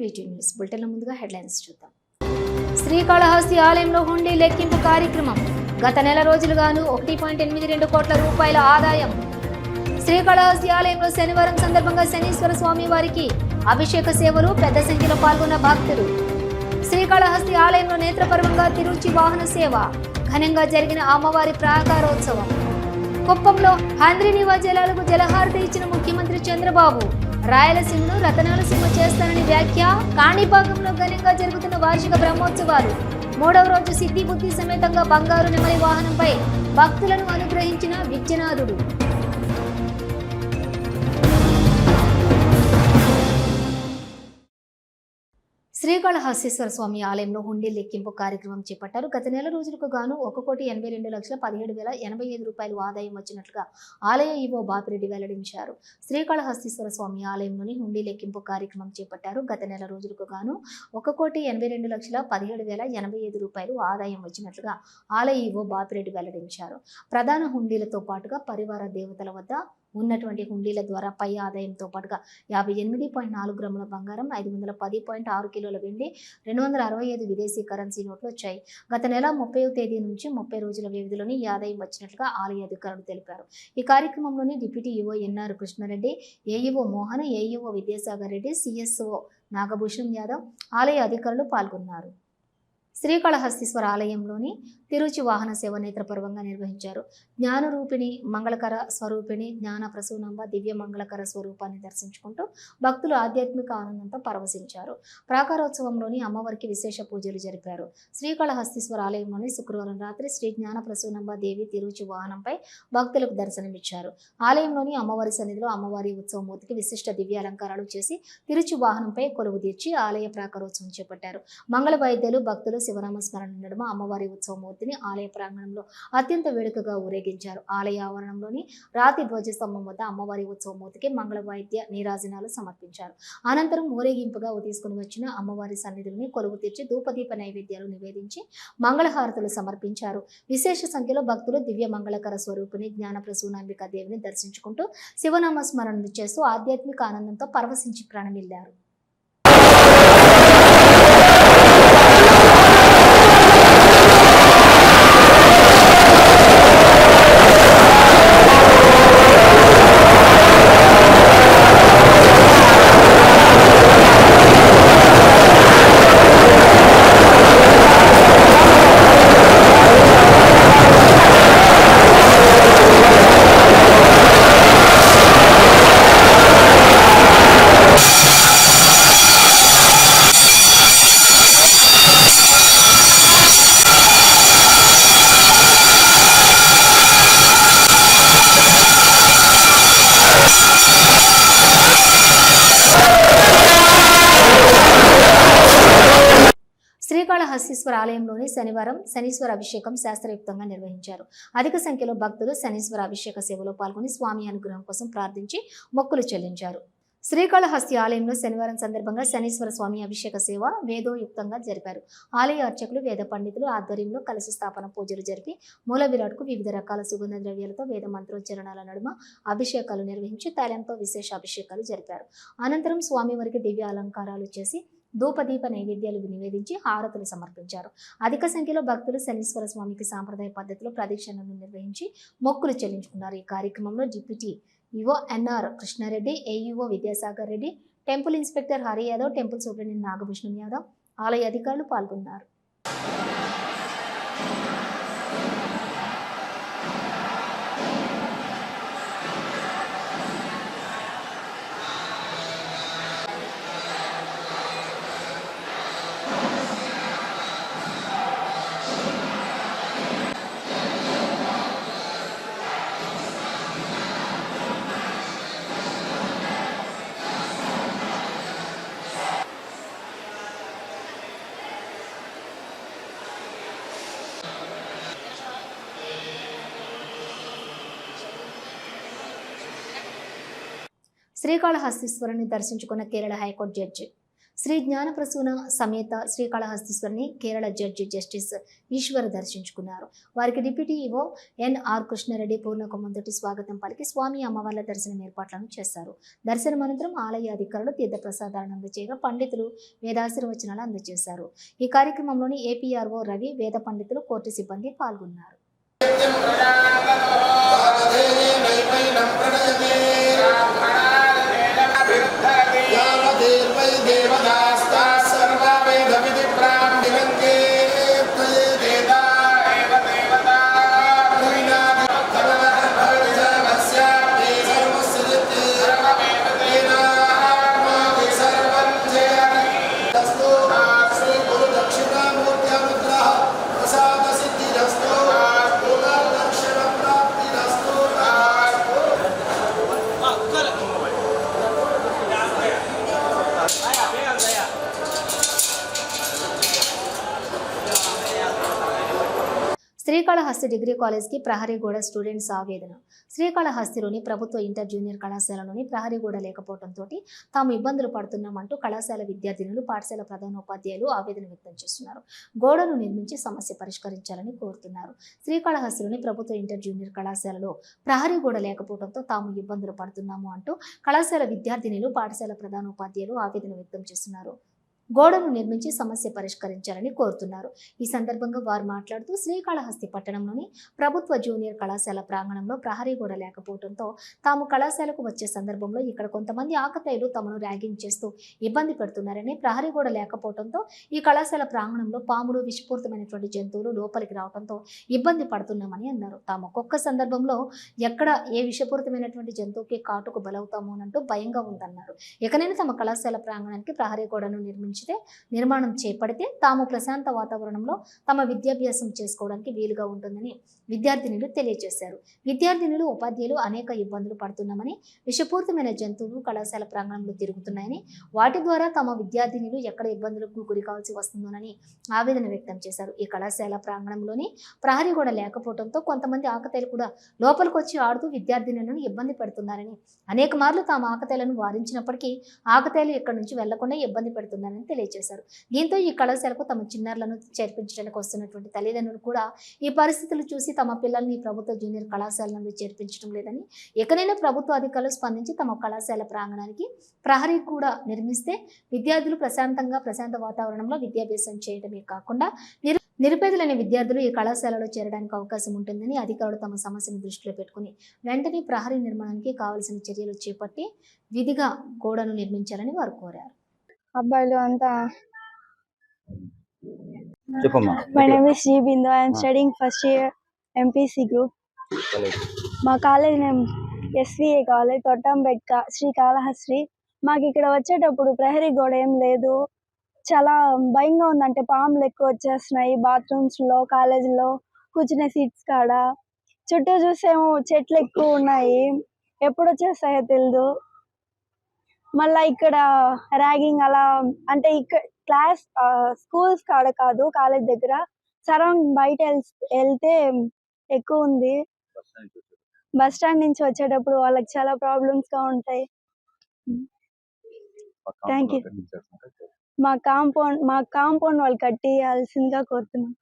వీటి న్యూస్ బులెటిన్ల ముందుగా హెడ్లైన్స్ చూద్దాం. శ్రీకాళహస్తి ఆలయంలో హుండీ లెక్కింపు కార్యక్రమం. గత నెల రోజులుగాను ఒకటి పాయింట్ ఎనిమిది రెండు కోట్ల రూపాయల ఆదాయం. శ్రీకాళహస్తి ఆలయంలో శనివారం సందర్భంగా శనీశ్వర స్వామి వారికి అభిషేక సేవలు పెద్ద సంఖ్యలో పాల్గొన్న భక్తులు. శ్రీకాళహస్తి ఆలయంలో నేత్రపర్వంగా తిరుచి వాహన సేవ ఘనంగా జరిగిన అమ్మవారి ప్రాకారోత్సవం. కుప్పంలో హంద్రినివా జలాలకు జలహారతి ఇచ్చిన ముఖ్యమంత్రి చంద్రబాబు రాయలసీమను రతనాలసీమ చేస్తానని వ్యాఖ్య. కాణిపాకంలో ఘనంగా జరుగుతున్న వార్షిక బ్రహ్మోత్సవాలు. మూడవ రోజు సిద్ధి బుద్ధి సమేతంగా బంగారు నెమలి వాహనంపై భక్తులను అనుగ్రహించిన విద్యనాథుడు. శ్రీకాళహస్తీశ్వర స్వామి ఆలయంలో హుండీ లెక్కింపు కార్యక్రమం చేపట్టారు. గత నెల రోజులకు గాను ఒక కోటి ఎనభై రెండు లక్షల పదిహేడు వేల ఎనభై ఐదు రూపాయలు ఆదాయం వచ్చినట్లుగా ఆలయ ఈవో బాపిరెడ్డి వెల్లడించారు. శ్రీకాళహస్తీశ్వర స్వామి ఆలయంలోని హుండీ లెక్కింపు కార్యక్రమం చేపట్టారు. గత నెల రోజులకు గాను ఒక కోటి ఎనభై రెండు లక్షల పదిహేడు వేల ఎనభై ఐదు రూపాయలు ఆదాయం వచ్చినట్లుగా ఆలయ ఈవో బాపిరెడ్డి వెల్లడించారు. ప్రధాన హుండీలతో పాటుగా పరివార దేవతల వద్ద ఉన్నటువంటి హుండీల ద్వారా పై ఆదాయంతో పాటుగా యాభై ఎనిమిది పాయింట్ నాలుగు గ్రాముల బంగారం ఐదు వందల పది పాయింట్ ఆరు కిలోల వెండి రెండు వందల అరవై ఐదు విదేశీ కరెన్సీ నోట్లు వచ్చాయి. గత నెల ముప్పై తేదీ నుంచి ముప్పై రోజుల వ్యవధిలోని ఈ ఆదాయం వచ్చినట్లుగా ఆలయ అధికారులు తెలిపారు. ఈ కార్యక్రమంలోని deputy EO NR Krishna Reddy AEO Mohan AEO Vidyasagar Reddy CSO Nagabhushan Yadav ఆలయ అధికారులు పాల్గొన్నారు. శ్రీకాళహస్తీశ్వర ఆలయంలోని తిరుచి వాహన సేవ నేత్రపర్వంగా నిర్వహించారు. జ్ఞానరూపిణి మంగళకర స్వరూపిణి జ్ఞాన ప్రసూనంబ దివ్య మంగళకర స్వరూపాన్ని దర్శించుకుంటూ భక్తులు ఆధ్యాత్మిక ఆనందంతో పరవశించారు. ప్రాకారోత్సవంలోని అమ్మవారికి విశేష పూజలు జరిపారు. శ్రీకాళహస్తీశ్వర ఆలయంలోని శుక్రవారం రాత్రి శ్రీ జ్ఞాన ప్రసూనంబ దేవి తిరుచి వాహనంపై భక్తులకు దర్శనమిచ్చారు. ఆలయంలోని అమ్మవారి సన్నిధిలో అమ్మవారి ఉత్సవమూర్తికి విశిష్ట దివ్య అలంకారాలు చేసి తిరుచి వాహనంపై కొలువు తీర్చి ఆలయ ప్రాకారోత్సవం చేపట్టారు. మంగళ వైద్యులు భక్తులు శివనామస్మరణ నడుమ అమ్మవారి ఉత్సవమూర్తిని ఆలయ ప్రాంగణంలో అత్యంత వేడుకగా ఊరేగించారు. ఆలయ ఆవరణంలోని రాతి ధ్వజస్తంభం వద్ద అమ్మవారి ఉత్సవమూర్తికి మంగళ వాయిద్య నీరాజనాలు సమర్పించారు. అనంతరం ఊరేగింపుగా తీసుకుని వచ్చిన అమ్మవారి సన్నిధులని కొలువు తీర్చి ధూపదీప నైవేద్యాలు నివేదించి మంగళహారతులు సమర్పించారు. విశేష సంఖ్యలో భక్తులు దివ్య మంగళకర స్వరూపిణి జ్ఞాన ప్రసూనాంబిక దేవిని దర్శించుకుంటూ శివనామస్మరణలు చేస్తూ ఆధ్యాత్మిక ఆనందంతో పరవశించి ప్రాణమిల్లారు. శ్రీకాళహస్తీశ్వర ఆలయంలోని శనివారం శనీశ్వర అభిషేకం శాస్త్రయుక్తంగా నిర్వహించారు. అధిక సంఖ్యలో భక్తులు శనీశ్వర అభిషేక సేవలో పాల్గొని స్వామి అనుగ్రహం కోసం ప్రార్థించి మొక్కులు చెల్లించారు. శ్రీకాళహస్తి ఆలయంలో శనివారం సందర్భంగా శనీశ్వర స్వామి అభిషేక సేవ వేదోయుక్తంగా జరిపారు. ఆలయ అర్చకులు వేద పండితులు ఆధ్వర్యంలో కలశ స్థాపన పూజలు జరిపి మూల విరాట్కు వివిధ రకాల సుగంధ ద్రవ్యాలతో వేద మంత్రోచ్చరణల నడుమ అభిషేకాలు నిర్వహించి తైలంతో విశేష అభిషేకాలు జరిపారు. అనంతరం స్వామివారికి దివ్య అలంకారాలు చేసి ధూపదీప నైవేద్యాలు నివేదించి హారతులు సమర్పించారు. అధిక సంఖ్యలో భక్తులు శనీశ్వర స్వామికి సాంప్రదాయ పద్ధతిలో ప్రదక్షిణలు నిర్వహించి మొక్కులు చెల్లించుకున్నారు. ఈ కార్యక్రమంలో deputy EO NR Krishna Reddy AEO Vidyasagar Reddy temple inspector Hari Yadav temple superintendent Nagabhushanam Yadav ఆలయ అధికారులు పాల్గొన్నారు. శ్రీకాళహస్తీశ్వరుని దర్శించుకున్న Kerala high court judge Shri Gnanaprasuna సమేత శ్రీకాళహస్తీశ్వరిని కేరళ జడ్జి జస్టిస్ ఈశ్వర్ దర్శించుకున్నారు వారికి డిప్యూటీ ఈవో ఎన్ఆర్ కృష్ణారెడ్డి పూర్ణకు మొదటి స్వాగతం పలికి స్వామి అమ్మవార్ల దర్శనం ఏర్పాట్లను చేశారు దర్శనం అనంతరం ఆలయ అధికారులు తీర్థప్రసాదాలను అందజేయగా పండితులు వేదాశీర్వచనాలు అందజేశారు ఈ కార్యక్రమంలోని ఏపీఆర్ఓ రవి వేద పండితులు కోర్టు సిబ్బంది పాల్గొన్నారు ै देवदास्ता శ్రీకాళహస్తి డిగ్రీ కాలేజ్కి ప్రహరీగూడ స్టూడెంట్స్ ఆవేదన. శ్రీకాళహస్తిలోని ప్రభుత్వ ఇంటర్ జూనియర్ కళాశాలలోని ప్రహరీగూడ లేకపోవడంతో తాము ఇబ్బందులు పడుతున్నామంటూ కళాశాల విద్యార్థినులు పాఠశాల ప్రధానోపాధ్యాయులు ఆవేదన వ్యక్తం చేస్తున్నారు. గోడను నిర్మించి సమస్య పరిష్కరించాలని కోరుతున్నారు. శ్రీకాళహస్తిలోని ప్రభుత్వ ఇంటర్ జూనియర్ కళాశాలలో ప్రహరీగూడ లేకపోవడంతో తాము ఇబ్బందులు పడుతున్నాము అంటూ కళాశాల విద్యార్థినులు పాఠశాల ప్రధానోపాధ్యాయులు ఆవేదన వ్యక్తం చేస్తున్నారు. గోడను నిర్మించి సమస్య పరిష్కరించాలని కోరుతున్నారు. ఈ సందర్భంగా వారు మాట్లాడుతూ శ్రీకాళహస్తి పట్టణంలోని ప్రభుత్వ జూనియర్ కళాశాల ప్రాంగణంలో ప్రహరీ గోడ లేకపోవడంతో తాము కళాశాలకు వచ్చే సందర్భంలో ఇక్కడ కొంతమంది ఆకతాయిలు తమను ర్యాగింగ్ చేస్తూ ఇబ్బంది పెడుతున్నారని ప్రహరీ గోడ లేకపోవడంతో ఈ కళాశాల ప్రాంగణంలో పాములు విషపూరితమైనటువంటి జంతువులు లోపలికి రావడంతో ఇబ్బంది పడుతున్నామని అన్నారు. తాము ఒక్కొక్క సందర్భంలో ఎక్కడ ఏ విషపూరితమైనటువంటి జంతువుకి కాటుకు బలవుతామో అనంటూ భయంగా ఉందన్నారు. ఇకనైనా తమ కళాశాల ప్రాంగణానికి ప్రహరీ గోడను నిర్మించితే నిర్మాణం చేపడితే తాము ప్రశాంత వాతావరణంలో తమ విద్యాభ్యాసం చేసుకోవడానికి వీలుగా ఉంటుందని విద్యార్థినులు తెలియజేశారు. విద్యార్థినులు ఉపాధ్యాయులు అనేక ఇబ్బందులు పడుతున్నామని విషపూరితమైన జంతువులు కళాశాల ప్రాంగణంలో తిరుగుతున్నాయని వాటి ద్వారా తమ విద్యార్థినులు ఎక్కడ ఇబ్బందులకు గురి కావాల్సి వస్తుందోనని ఆవేదన వ్యక్తం చేశారు. ఈ కళాశాల ప్రాంగణంలోని ప్రహరీ కూడా లేకపోవడంతో కొంతమంది ఆకతాయిలు కూడా లోపలికి వచ్చి ఆడుతూ విద్యార్థినులను ఇబ్బంది పెడుతున్నారని అనేక మార్లు తాము ఆకతాయిలను వారించినప్పటికీ ఆకతాయిలు ఇక్కడ నుంచి వెళ్ళకుండా ఇబ్బంది పెడుతున్నారని తెలియజేశారు. దీంతో ఈ కళాశాలకు తమ చిన్నారులను చేర్పించడానికి వస్తున్నటువంటి తల్లిదండ్రులు కూడా ఈ పరిస్థితులు చూసి తమ పిల్లల్ని ప్రభుత్వ జూనియర్ కళాశాల నుండి చేర్పించడం లేదని ఎక్కడైనా ప్రభుత్వ అధికారులు స్పందించి తమ కళాశాల ప్రాంగణానికి ప్రహరీ కూడా నిర్మిస్తే విద్యార్థులు ప్రశాంతంగా ప్రశాంత వాతావరణంలో విద్యాభ్యాసం చేయడమే కాకుండా నిరు నిరుపేదలైన విద్యార్థులు ఈ కళాశాలలో చేరడానికి అవకాశం ఉంటుందని అధికారులు తమ సమస్యను దృష్టిలో పెట్టుకుని వెంటనే ప్రహరీ నిర్మాణానికి కావలసిన చర్యలు చేపట్టి విధిగా గోడను నిర్మించాలని వారు కోరారు. అబ్బాయిలు అంతా. చెప్పమ్మా. My name is G Bindu I'm studying first year MPC group మా కాలేజ్ నేమ్ ఎస్విఏ కాలేజ్ తొట్టంబెట్క శ్రీకాళహస్తి మాకు ఇక్కడ వచ్చేటప్పుడు ప్రహరీ గోడ ఏం లేదు. చాలా భయంగా ఉందంటే పాములు ఎక్కువ వచ్చేస్తున్నాయి బాత్రూమ్స్లో కాలేజీలో. కూర్చునే సీట్స్ కాడ. చుట్టూ చూసేమో చెట్లు ఎక్కువ ఉన్నాయి. ఎప్పుడు వచ్చేస్తాయో తెలియదు మళ్ళా ఇక్కడ ర్యాగింగ్ అలా అంటే ఇక్కడ క్లాస్ స్కూల్స్ కాడ కాదు కాలేజ్ దగ్గర. సరౌండ్ బయట వెళ్- వెళ్తే ఎక్కువ ఉంది. బస్ స్టాండ్ నుంచి వచ్చేటప్పుడు వాళ్ళకి చాలా ప్రాబ్లమ్స్గా ఉంటాయి. Thank you. మా కాంపౌండ్ మా కాంపౌండ్ వాళ్ళు కట్టియాల్సిందిగా కోరుతున్నాం.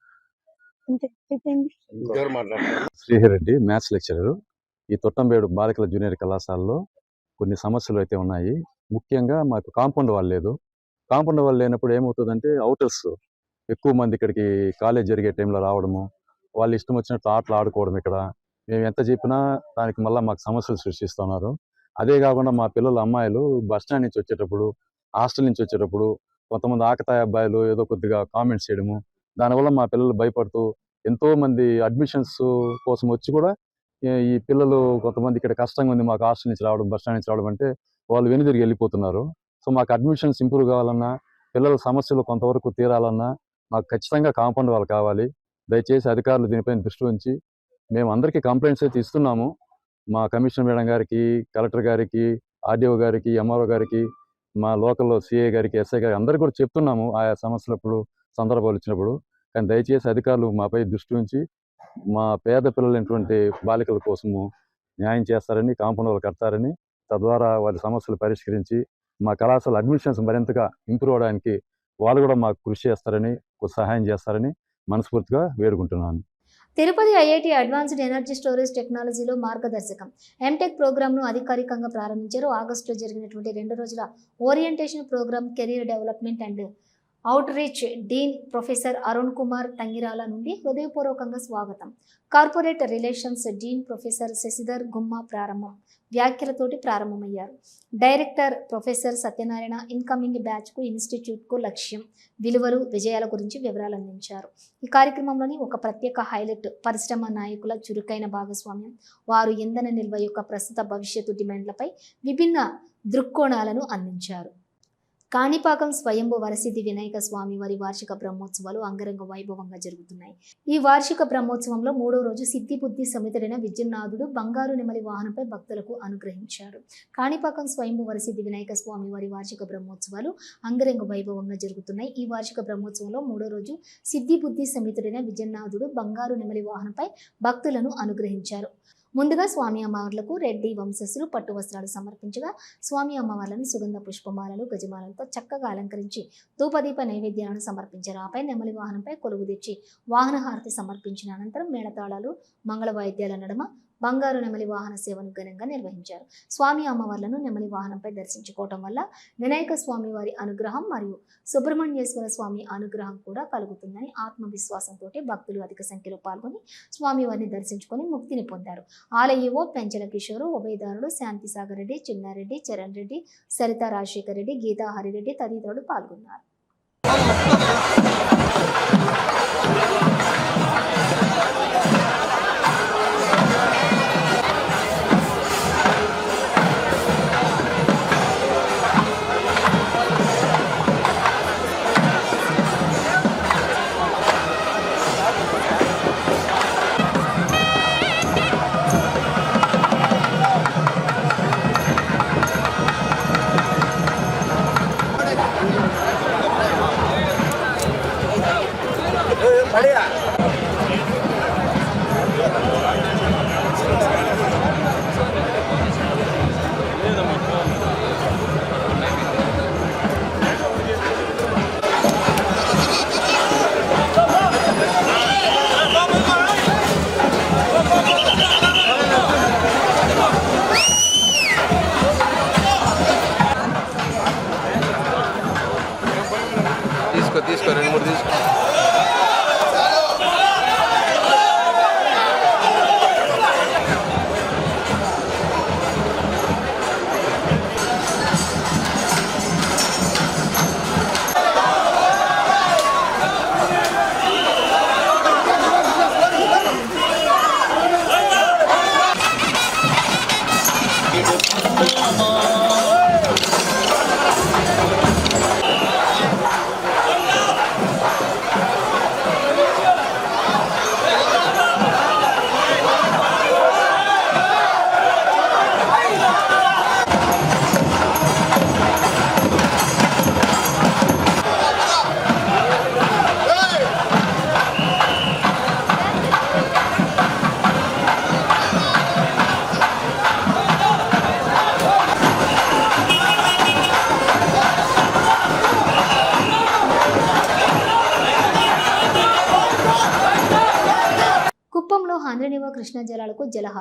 అంతే. అయిపోయింది శ్రీహరెడ్డి మ్యాథ్స్ లెక్చరర్. ఈ తొట్టంబేడు బాలికల జూనియర్ కళాశాలలో కొన్ని సమస్యలు అయితే ఉన్నాయి. ముఖ్యంగా మాకు కాంపౌండ్ వాళ్ళు లేదు. కాంపౌండ్ వాళ్ళు లేనప్పుడు ఏమవుతుందంటే అవుటర్స్ ఎక్కువ మంది ఇక్కడికి కాలేజ్ జరిగే టైంలో రావడము వాళ్ళు ఇష్టం వచ్చినట్టు ఆటలు ఆడుకోవడం ఇక్కడ. మేము ఎంత చెప్పినా దానికి మళ్ళీ మాకు సమస్యలు సృష్టిస్తున్నారు. అదే కాకుండా మా పిల్లల అమ్మాయిలు బస్ స్టాండ్ నుంచి వచ్చేటప్పుడు హాస్టల్ నుంచి వచ్చేటప్పుడు కొంతమంది ఆకతాయి అబ్బాయిలు ఏదో కొద్దిగా కామెంట్స్ చేయడము. దానివల్ల మా పిల్లలు భయపడుతూ ఎంతోమంది అడ్మిషన్స్ కోసం వచ్చి కూడా ఈ- ఈ పిల్లలు కొంతమంది ఇక్కడ కష్టంగా ఉంది మాకు హాస్టల్ నుంచి రావడం బస్ స్టాండ్ నుంచి రావడం అంటే వాళ్ళు వెనుదిరిగి వెళ్ళిపోతున్నారు. సో మాకు అడ్మిషన్స్ ఇంప్రూవ్ కావాలన్నా పిల్లల సమస్యలు కొంతవరకు తీరాలన్నా మాకు ఖచ్చితంగా కాంపౌండ్ వాళ్ళు కావాలి. దయచేసి అధికారులు దీనిపైన దృష్టి ఉంచి మేము అందరికీ కంప్లైంట్స్ అయితే ఇస్తున్నాము. మా కమిషనర్ మేడం గారికి కలెక్టర్ గారికి ఆర్డీఓ గారికి ఎంఆర్ఓ గారికి మా లోకల్లో సిఏ గారికి ఎస్ఐ గారికి అందరికీ కూడా చెప్తున్నాము ఆయా సమస్యలప్పుడు సందర్భాలు వచ్చినప్పుడు కానీ దయచేసి అధికారులు మాపై దృష్టి ఉంచి మా పేద పిల్లలైనటువంటి బాలికల కోసము న్యాయం చేస్తారని కాంపౌండ్ వాళ్ళు కడతారని తద్వారా వారి సమస్యలు పరిష్కరించి మా కళాశాల అడ్మిషన్స్ మరింతగా ఇంప్రూవ్ అవడానికి వాళ్ళు కూడా మాకు కృషి చేస్తారని సహాయం చేస్తారని మనస్ఫూర్తిగా వేడుకుంటున్నాను. Tirupati IIT advanced energy storage టెక్నాలజీలో మార్గదర్శకం. ఎంటెక్ ప్రోగ్రామ్ను అధికారికంగా ప్రారంభించారు. ఆగస్టులో జరిగినటువంటి రెండు రోజుల orientation programme career development and outreach dean professor Arun Kumar Tangirala నుండి హృదయపూర్వకంగా స్వాగతం. Corporate relations dean professor Sasidhar Gumma ప్రారంభం. వ్యాఖ్యలతోటి ప్రారంభమయ్యారు. డైరెక్టర్ ప్రొఫెసర్ సత్యనారాయణ ఇన్కమింగ్ బ్యాచ్కు ఇన్స్టిట్యూట్కు లక్ష్యం విలువలు విజయాల గురించి వివరాలు అందించారు. ఈ కార్యక్రమంలోని ఒక ప్రత్యేక హైలైట్ పరిశ్రమ నాయకుల చురుకైన భాగస్వామ్యం వారు ఇంధన నిల్వ యొక్క ప్రస్తుత భవిష్యత్తు డిమాండ్లపై విభిన్న దృక్కోణాలను అందించారు. కాణిపాకం స్వయంభు వరసిద్ధి వినాయక స్వామి వారి వార్షిక బ్రహ్మోత్సవాలు అంగరంగ వైభవంగా జరుగుతున్నాయి. ఈ వార్షిక బ్రహ్మోత్సవంలో మూడో రోజు సిద్ధి బుద్ధి సమితుడైన విద్యున్నాథుడు బంగారు నెమలి వాహనంపై భక్తులకు అనుగ్రహించారు. కాణిపాకం స్వయంభు వరసిద్ధి వినాయక స్వామి వారి వార్షిక బ్రహ్మోత్సవాలు అంగరంగ వైభవంగా జరుగుతున్నాయి. ఈ వార్షిక బ్రహ్మోత్సవంలో మూడో రోజు సిద్ధి బుద్ధి సమితుడైన విజయనాథుడు బంగారు నెమలి వాహనంపై భక్తులను అనుగ్రహించారు. ముందుగా స్వామి అమ్మవార్లకు రెడ్డి వంశస్థులు పట్టు వస్త్రాలు సమర్పించగా స్వామి అమ్మవార్లను సుగంధ పుష్పమాలలు గజమాలలతో చక్కగా అలంకరించి ధూపదీప నైవేద్యాలను సమర్పించారు. ఆపై నెమలి వాహనంపై కొలువు తెచ్చి వాహన హారతి సమర్పించిన అనంతరం మేళతాళాలు మంగళ వాయిద్యాల నడుమ బంగారు నెమలి వాహన సేవను ఘనంగా నిర్వహించారు. స్వామి అమ్మవార్లను నెమలి వాహనంపై దర్శించుకోవటం వల్ల వినాయక స్వామి వారి అనుగ్రహం మరియు సుబ్రహ్మణ్యేశ్వర స్వామి అనుగ్రహం కూడా కలుగుతుందని ఆత్మవిశ్వాసంతో భక్తులు అధిక సంఖ్యలో పాల్గొని స్వామివారిని దర్శించుకొని ముక్తిని పొందారు. ఆలయవో పెంచల కిషోరు ఉభయదారుడు శాంతిసాగర్ రెడ్డి చిన్నారెడ్డి చరణ్ రెడ్డి సరిత రాజశేఖర్ రెడ్డి గీతా హరిరెడ్డి తదితరులు పాల్గొన్నారు.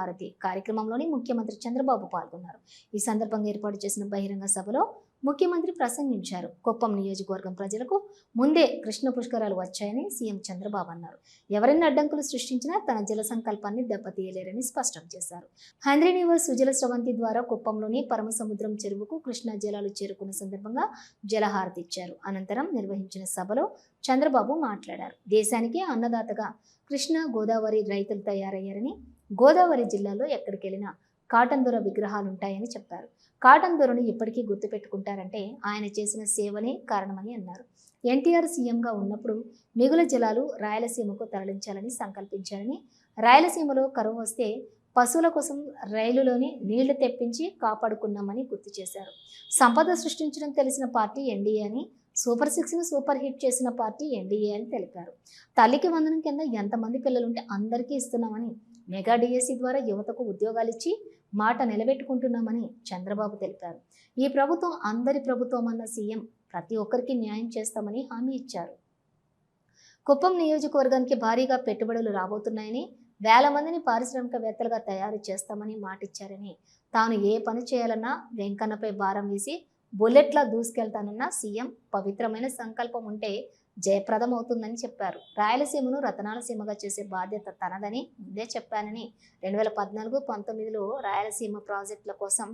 భారతి కార్యక్రమంలోని ముఖ్యమంత్రి చంద్రబాబు పాల్గొన్నారు. ఈ సందర్భంగా ఏర్పాటు చేసిన బహిరంగ సభలో ముఖ్యమంత్రి ప్రసంగించారు. కుప్పం నియోజకవర్గం ప్రజలకు ముందే కృష్ణ పుష్కరాలు వచ్చాయని సీఎం చంద్రబాబు అన్నారు. ఎవరైనా అడ్డంకులు సృష్టించినా తన జల సంకల్పాన్ని దెబ్బతీయలేరని స్పష్టం చేశారు. హంద్రీనివర్ సుజల స్రవంతి ద్వారా కుప్పంలోని పరమసముద్రం చెరువుకు కృష్ణా జలాలు చేరుకున్న సందర్భంగా జలహారతి ఇచ్చారు. అనంతరం నిర్వహించిన సభలో చంద్రబాబు మాట్లాడారు. దేశానికి అన్నదాతగా కృష్ణా గోదావరి రైతులు తయారయ్యారని గోదావరి జిల్లాలో ఎక్కడికి వెళ్ళినా కాటన్ దొర విగ్రహాలు ఉంటాయని చెప్పారు. కాటన్ దొరను ఇప్పటికీ గుర్తుపెట్టుకుంటారంటే ఆయన చేసిన సేవనే కారణమని అన్నారు. ఎన్టీఆర్ సీఎంగా ఉన్నప్పుడు మిగుల జలాలు రాయలసీమకు తరలించాలని సంకల్పించారని రాయలసీమలో కరువు వస్తే పశువుల కోసం రైలులోని నీళ్ళు తెప్పించి కాపాడుకున్నామని గుర్తు చేశారు. సంపద సృష్టించడం తెలిసిన పార్టీ ఎన్డీఏ అని సూపర్ సిక్స్ను సూపర్ హిట్ చేసిన పార్టీ ఎన్డీఏ అని తెలిపారు. తల్లికి వందనం కింద ఎంతమంది పిల్లలుంటే అందరికీ ఇస్తున్నామని మెగా డిఎస్సి ద్వారా యువతకు ఉద్యోగాలు ఇచ్చి మాట నిలబెట్టుకుంటున్నామని చంద్రబాబు తెలిపారు. ఈ ప్రభుత్వం అందరి ప్రభుత్వం అన్న సీఎం ప్రతి ఒక్కరికి న్యాయం చేస్తామని హామీ ఇచ్చారు. కుప్పం నియోజకవర్గానికి భారీగా పెట్టుబడులు రాబోతున్నాయని వేల మందిని పారిశ్రామికవేత్తలుగా తయారు చేస్తామని మాటిచ్చారని తాను ఏ పని చేయాలన్నా వెంకన్నపై భారం వేసి బుల్లెట్లా దూసుకెళ్తానన్న సీఎం పవిత్రమైన సంకల్పం ఉంటే జయప్రదం అవుతుందని చెప్పారు. రాయలసీమను రతనాల సీమగా చేసే బాధ్యత తనదని ముందే చెప్పానని రెండు వేల పద్నాలుగు పంతొమ్మిదిలో రాయలసీమ ప్రాజెక్టుల కోసం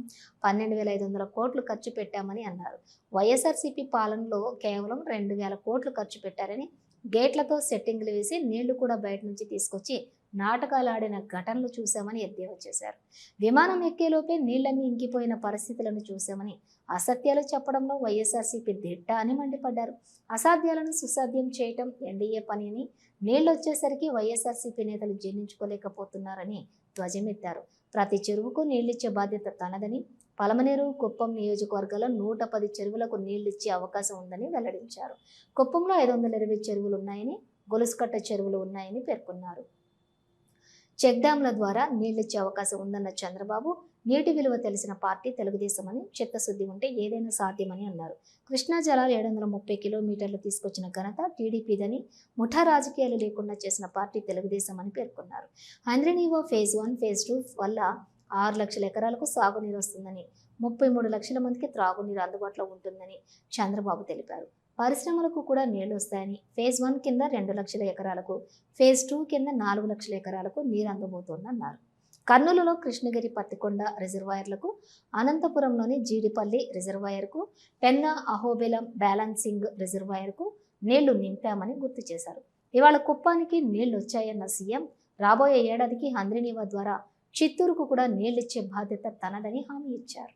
పన్నెండు వేల ఐదు వందల కోట్లు ఖర్చు పెట్టామని అన్నారు. వైఎస్ఆర్సీపీ పాలనలో కేవలం రెండు వేల కోట్లు ఖర్చు పెట్టారని గేట్లతో సెట్టింగ్లు వేసి నీళ్ళు కూడా బయట నుంచి తీసుకొచ్చి నాటకాలు ఆడిన ఘటనలు చూశామని ఎద్దేవా చేశారు. విమానం ఎక్కేలోపే నీళ్ళన్నీ ఇంకిపోయిన పరిస్థితులను చూశామని అసత్యాలు చెప్పడంలో వైఎస్ఆర్సీపీ దిట్ట అని మండిపడ్డారు. అసాధ్యాలను సుసాధ్యం చేయటం ఎన్డీఏ పని అని నీళ్ళు వచ్చేసరికి వైఎస్ఆర్సీపీ నేతలు జీర్ణించుకోలేకపోతున్నారని ధ్వజమెత్తారు. ప్రతి చెరువుకు నీళ్ళిచ్చే బాధ్యత తనదని పలమనేరు కుప్పం నియోజకవర్గాల్లో నూట పది చెరువులకు నీళ్ళిచ్చే అవకాశం ఉందని వెల్లడించారు. కుప్పంలో ఐదు వందల ఇరవై చెరువులు ఉన్నాయని గొలుసుకట్ట చెరువులు ఉన్నాయని పేర్కొన్నారు. చెక్ డ్యాంల ద్వారా నీళ్ళిచ్చే అవకాశం ఉందన్న చంద్రబాబు నీటి విలువ తెలిసిన పార్టీ తెలుగుదేశం అని చిత్తశుద్ధి ఉంటే ఏదైనా సాధ్యమని అన్నారు. కృష్ణా జలాలు ఏడు వందల ముప్పై కిలోమీటర్లు తీసుకొచ్చిన ఘనత టీడీపీదని ముఠా రాజకీయాలు లేకుండా చేసిన పార్టీ తెలుగుదేశం అని పేర్కొన్నారు. Handri Neeva phase one phase two వల్ల ఆరు లక్షల ఎకరాలకు సాగునీరు వస్తుందని ముప్పై మూడు లక్షల మందికి త్రాగునీరు అందుబాటులో ఉంటుందని చంద్రబాబు తెలిపారు. పరిశ్రమలకు కూడా నీళ్ళు వస్తాయని ఫేజ్ వన్ కింద రెండు లక్షల ఎకరాలకు ఫేజ్ టూ కింద నాలుగు లక్షల ఎకరాలకు నీరు అందబోతోందన్నారు. కర్నూలులో కృష్ణగిరి పత్తికొండ రిజర్వాయర్లకు అనంతపురంలోని జీడిపల్లి రిజర్వాయర్కు పెన్నా అహోబెలం బ్యాలెన్సింగ్ రిజర్వాయర్కు నీళ్ళు నింపామని గుర్తు చేశారు. ఇవాళ కుప్పానికి నీళ్ళు వచ్చాయన్న సీఎం రాబోయే ఏడాదికి హంద్రినీవా ద్వారా చిత్తూరుకు కూడా నీళ్ళిచ్చే బాధ్యత తనదని హామీ ఇచ్చారు.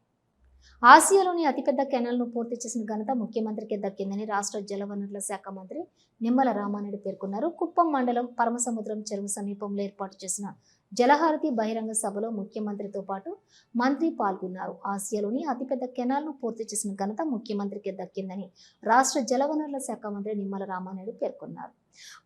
ఆసియాలోని అతిపెద్ద కెనాల్ను పూర్తి చేసిన ఘనత ముఖ్యమంత్రికి దక్కిందని రాష్ట్ర జలవనరుల శాఖ మంత్రి నిమ్మల రామారెడ్డి పేర్కొన్నారు. కుప్పం మండలం పరమసముద్రం చెరువు సమీపంలో ఏర్పాటు చేసిన జలహారతి బహిరంగ సభలో ముఖ్యమంత్రితో పాటు మంత్రి పాల్గొన్నారు. ఆసియాలోని అతిపెద్ద కెనాల్ను పూర్తి చేసిన ఘనత ముఖ్యమంత్రికి దక్కిందని రాష్ట్ర జలవనరుల శాఖ మంత్రి నిమ్మల రామానాయుడు పేర్కొన్నారు.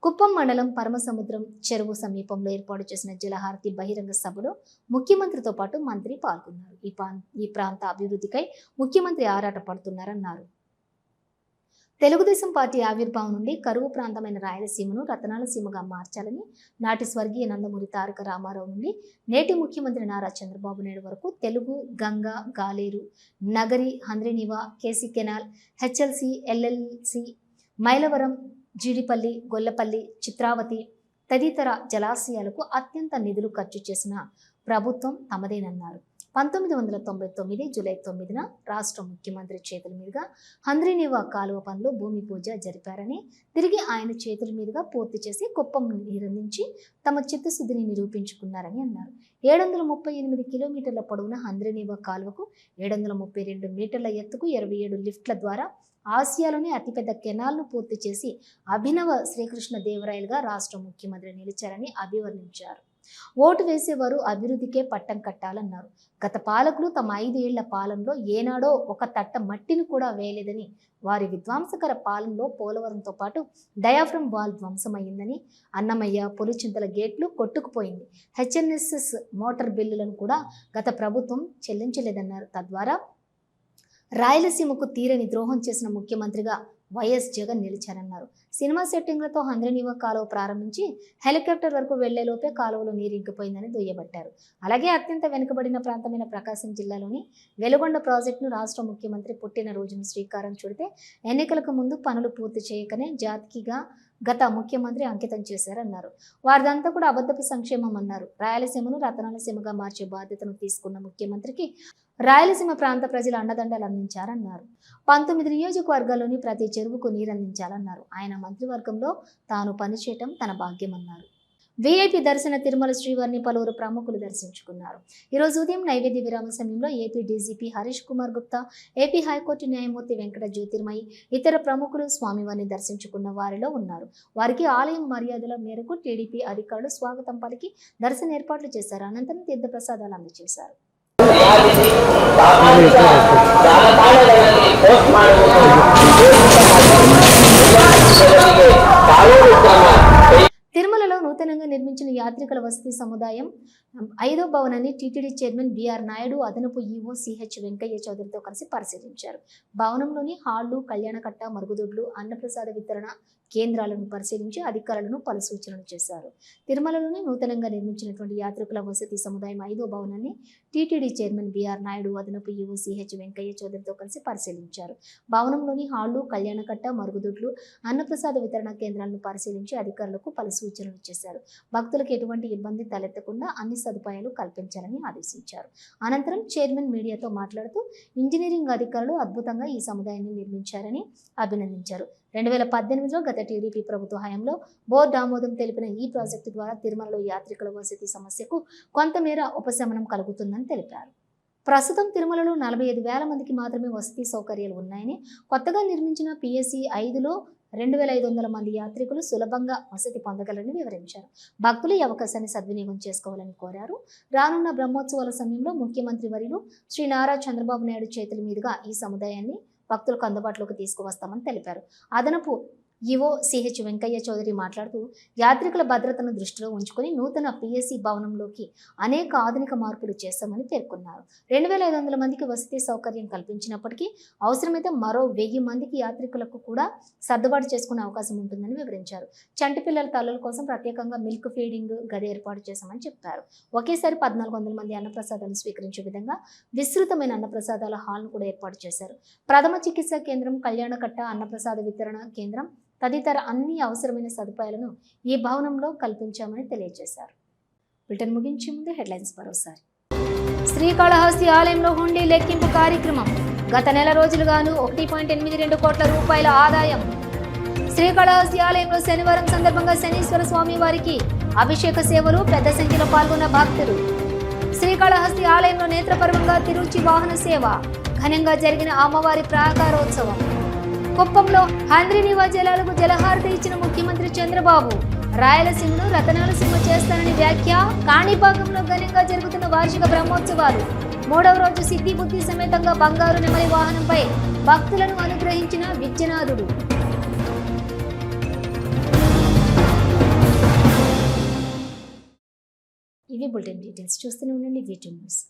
కుప్పం మండలం పరమసముద్రం చెరువు సమీపంలో ఏర్పాటు చేసిన జలహారతి బహిరంగ సభలో ముఖ్యమంత్రితో పాటు మంత్రి పాల్గొన్నారు. ఈ ప్రాం- ఈ ప్రాంత అభివృద్ధికై ముఖ్యమంత్రి ఆరాటపడుతున్నారన్నారు. తెలుగుదేశం పార్టీ ఆవిర్భావం నుండి కరువు ప్రాంతమైన రాయలసీమను రతనాల సీమగా మార్చాలని నాటి స్వర్గీయ నందమూరి తారక రామారావు నుండి నేటి ముఖ్యమంత్రి నారా చంద్రబాబు నాయుడు వరకు Telugu Ganga Galeru Nagari Handri Neeva KC canal HLC LLC Mylavaram Jeedipalli Gollapalli Chitravati తదితర జలాశయాలకు అత్యంత నిధులు ఖర్చు చేసిన ప్రభుత్వం తమదేనన్నారు. పంతొమ్మిది వందల తొంభై తొమ్మిది జూలై తొమ్మిదిన రాష్ట్ర ముఖ్యమంత్రి చేతుల మీదుగా హంద్రీనివా కాలువ పనులు భూమి పూజ జరిపారని తిరిగి ఆయన చేతుల మీదుగా పూర్తి చేసి కుప్పం నిరందించి తమ చిత్తశుద్ధిని నిరూపించుకున్నారని అన్నారు. ఏడు వందల ముప్పై ఎనిమిది కిలోమీటర్ల పొడవున హంద్రీనివా కాలువకు ఏడు వందల ముప్పై రెండు మీటర్ల ఎత్తుకు ఇరవై ఏడు లిఫ్ట్ల ద్వారా ఆసియాలోని అతిపెద్ద కెనాల్ను పూర్తి చేసి అభినవ శ్రీకృష్ణ దేవరాయలుగా రాష్ట్ర ముఖ్యమంత్రి నిలిచారని అభివర్ణించారు. ఓటు వేసేవారు అభివృద్ధికే పట్టం కట్టాలన్నారు. గత పాలకులు తమ ఐదేళ్ళ పాలనలో ఏనాడో ఒక తట్ట మట్టిని కూడా వేయలేదని వారి విధ్వంసకర పాలనలో పోలవరంతో పాటు డయాఫ్రమ్ వాల్ ధ్వంసమైందని అన్నమయ్య పులిచింతల గేట్లు కొట్టుకుపోయింది. హెచ్ఎన్ఎస్ఎస్ మోటార్ బిల్లులను కూడా గత ప్రభుత్వం చెల్లించలేదన్నారు. తద్వారా రాయలసీమకు తీరని ద్రోహం చేసిన ముఖ్యమంత్రిగా వైఎస్ జగన్ నిలిచారన్నారు. సినిమా సెట్టింగ్లతో హంద్రనీవ కాలువ ప్రారంభించి హెలికాప్టర్ వరకు వెళ్ళేలోపే కాలువలో నీరు ఇంకిపోయిందని దుయ్యబట్టారు. అలాగే అత్యంత వెనుకబడిన ప్రాంతమైన ప్రకాశం జిల్లాలోని వెలుగొండ ప్రాజెక్టును రాష్ట్ర ముఖ్యమంత్రి పుట్టిన రోజున శ్రీకారం చుడితే ఎన్నికలకు ముందు పనులు పూర్తి చేయకనే జాతికిగా గత ముఖ్యమంత్రి అంకితం చేశారన్నారు. వారిదంతా కూడా అబద్ధపు సంక్షేమం అన్నారు. రాయలసీమను రతనాలసీమగా మార్చే బాధ్యతను తీసుకున్న ముఖ్యమంత్రికి రాయలసీమ ప్రాంత ప్రజలు అండదండలు అందించారన్నారు. పంతొమ్మిది నియోజకవర్గాల్లోని ప్రతి చెరువుకు నీరందించాలన్నారు. ఆయన మంత్రివర్గంలో తాను పనిచేయటం తన భాగ్యమన్నారు. వీఐపీ దర్శన తిరుమల శ్రీవారిని పలువురు ప్రముఖులు దర్శించుకున్నారు. ఈరోజు ఉదయం నైవేద్య విరామ సమయంలో AP DGP Harish Kumar Gupta AP high court న్యాయమూర్తి వెంకట జ్యోతిర్మయి ఇతర ప్రముఖులు స్వామివారిని దర్శించుకున్న వారిలో ఉన్నారు. వారికి ఆలయం మర్యాదల మేరకు టీడీపీ అధికారులు స్వాగతం పలికి దర్శన ఏర్పాట్లు చేశారు. అనంతరం తీర్థప్రసాదాలు అందజేశారు. తిరుమలలో నూతనంగా నిర్మించిన యాత్రికుల వసతి సముదాయం ఐదో భవనాన్ని టీటీడీ చైర్మన్ బిఆర్ నాయుడు అదనపు ఈవో సిహెచ్ వెంకయ్య చౌదరితో కలిసి పరిశీలించారు. భవనంలోని హాళ్ళు కళ్యాణకట్ట మరుగుదొడ్లు అన్నప్రసాద వితరణ కేంద్రాలను పరిశీలించి అధికారులను పలు సూచనలు చేశారు. తిరుమలలోని నూతనంగా నిర్మించినటువంటి యాత్రికుల వసతి సముదాయం ఐదో భవనాన్ని టీటీడీ చైర్మన్ బిఆర్ నాయుడు అదనపు ఈవో సిహెచ్ వెంకయ్య చౌదరితో కలిసి పరిశీలించారు. భవనంలోని హాళ్ళు కళ్యాణకట్ట మరుగుదొడ్లు అన్నప్రసాద వితరణ కేంద్రాలను పరిశీలించి అధికారులకు పలు సూచనలు చేశారు. భక్తులకు ఎటువంటి ఇబ్బంది తలెత్తకుండా అన్ని సదుపాయాలు కల్పించాలని ఆదేశించారు. అనంతరం చైర్మన్ మీడియాతో మాట్లాడుతూ ఇంజనీరింగ్ అధికారులు అద్భుతంగా ఈ సముదాయాన్ని నిర్మించారని అభినందించారు. రెండు వేల పద్దెనిమిదిలో గత టీడీపీ ప్రభుత్వ హయాంలో బోర్డు ఆమోదం తెలిపిన ఈ ప్రాజెక్టు ద్వారా తిరుమలలో యాత్రికుల వసతి సమస్యకు కొంతమేర ఉపశమనం కలుగుతుందని తెలిపారు. ప్రస్తుతం తిరుమలలో నలభై ఐదు వేల మందికి మాత్రమే వసతి సౌకర్యాలు ఉన్నాయని కొత్తగా నిర్మించిన పిఎస్సి ఐదులో రెండు వేల ఐదు వందల మంది యాత్రికులు సులభంగా వసతి పొందగలని వివరించారు. భక్తులు ఈ అవకాశాన్ని సద్వినియోగం చేసుకోవాలని కోరారు. రానున్న బ్రహ్మోత్సవాల సమయంలో ముఖ్యమంత్రి వర్యులు శ్రీ నారా చంద్రబాబు నాయుడు చేతుల మీదుగా ఈ సముదాయాన్ని భక్తులకు అందుబాటులోకి తీసుకువస్తామని తెలిపారు. అదనపు ఈవో సిహెచ్ వెంకయ్య చౌదరి మాట్లాడుతూ యాత్రికుల భద్రతను దృష్టిలో ఉంచుకొని నూతన పిఎస్సి భవనంలోకి అనేక ఆధునిక మార్పులు చేస్తామని పేర్కొన్నారు. రెండు వేల ఐదు వందల మందికి వసతి సౌకర్యం కల్పించినప్పటికీ అవసరమైతే మరో వెయ్యి మందికి యాత్రికులకు కూడా సర్దుబాటు చేసుకునే అవకాశం ఉంటుందని వివరించారు. చంటి పిల్లల తల్లుల కోసం ప్రత్యేకంగా మిల్క్ ఫీడింగ్ గది ఏర్పాటు చేశామని చెప్పారు. ఒకేసారి పద్నాలుగు వందల మంది అన్నప్రసాదాలు స్వీకరించే విధంగా విస్తృతమైన అన్నప్రసాదాల హాల్ను కూడా ఏర్పాటు చేశారు. ప్రథమ చికిత్సా కేంద్రం కళ్యాణకట్ట అన్నప్రసాద వితరణ కేంద్రం తదితర అన్ని అవసరమైన సదుపాయాలను ఈ భవనంలో కల్పించామని తెలియజేశారు. బ్రిటన్ ముగించే ముందు హెడ్లైన్స్ మరోసారి. శ్రీకాళహస్తి ఆలయంలో హుండీ లెక్కింపు కార్యక్రమం. గత నెల రోజులుగాను ఒకటి పాయింట్ ఎనిమిది రెండు కోట్ల రూపాయల ఆదాయం. శ్రీకాళహస్తి ఆలయంలో శనివారం సందర్భంగా శనీశ్వర స్వామి వారికి అభిషేక సేవలు పెద్ద సంఖ్యలో పాల్గొన్న భక్తులు. శ్రీకాళహస్తి ఆలయంలో నేత్రపర్వంగా తిరుచి వాహన సేవ. ఘనంగా జరిగిన అమ్మవారి ప్రాకారోత్సవం. కుప్పంలో హంద్రినివా జలాలకు జలహారతి ఇచ్చిన ముఖ్యమంత్రి చంద్రబాబు. రాయలసీమను రతనాల సీమ చేస్తానని వ్యాఖ్య కాణిపాకంలో ఘనంగా జరుగుతున్న వార్షిక బ్రహ్మోత్సవాలు. మూడవ రోజు సిద్ధి బుద్ధి సమేతంగా బంగారు నెమలి వాహనంపై భక్తులను అనుగ్రహించిన విద్యనాథుడు. ఇవి బులెటిన్ డీటెయిల్స్. చూస్తూనే ఉండండి వీటి న్యూస్.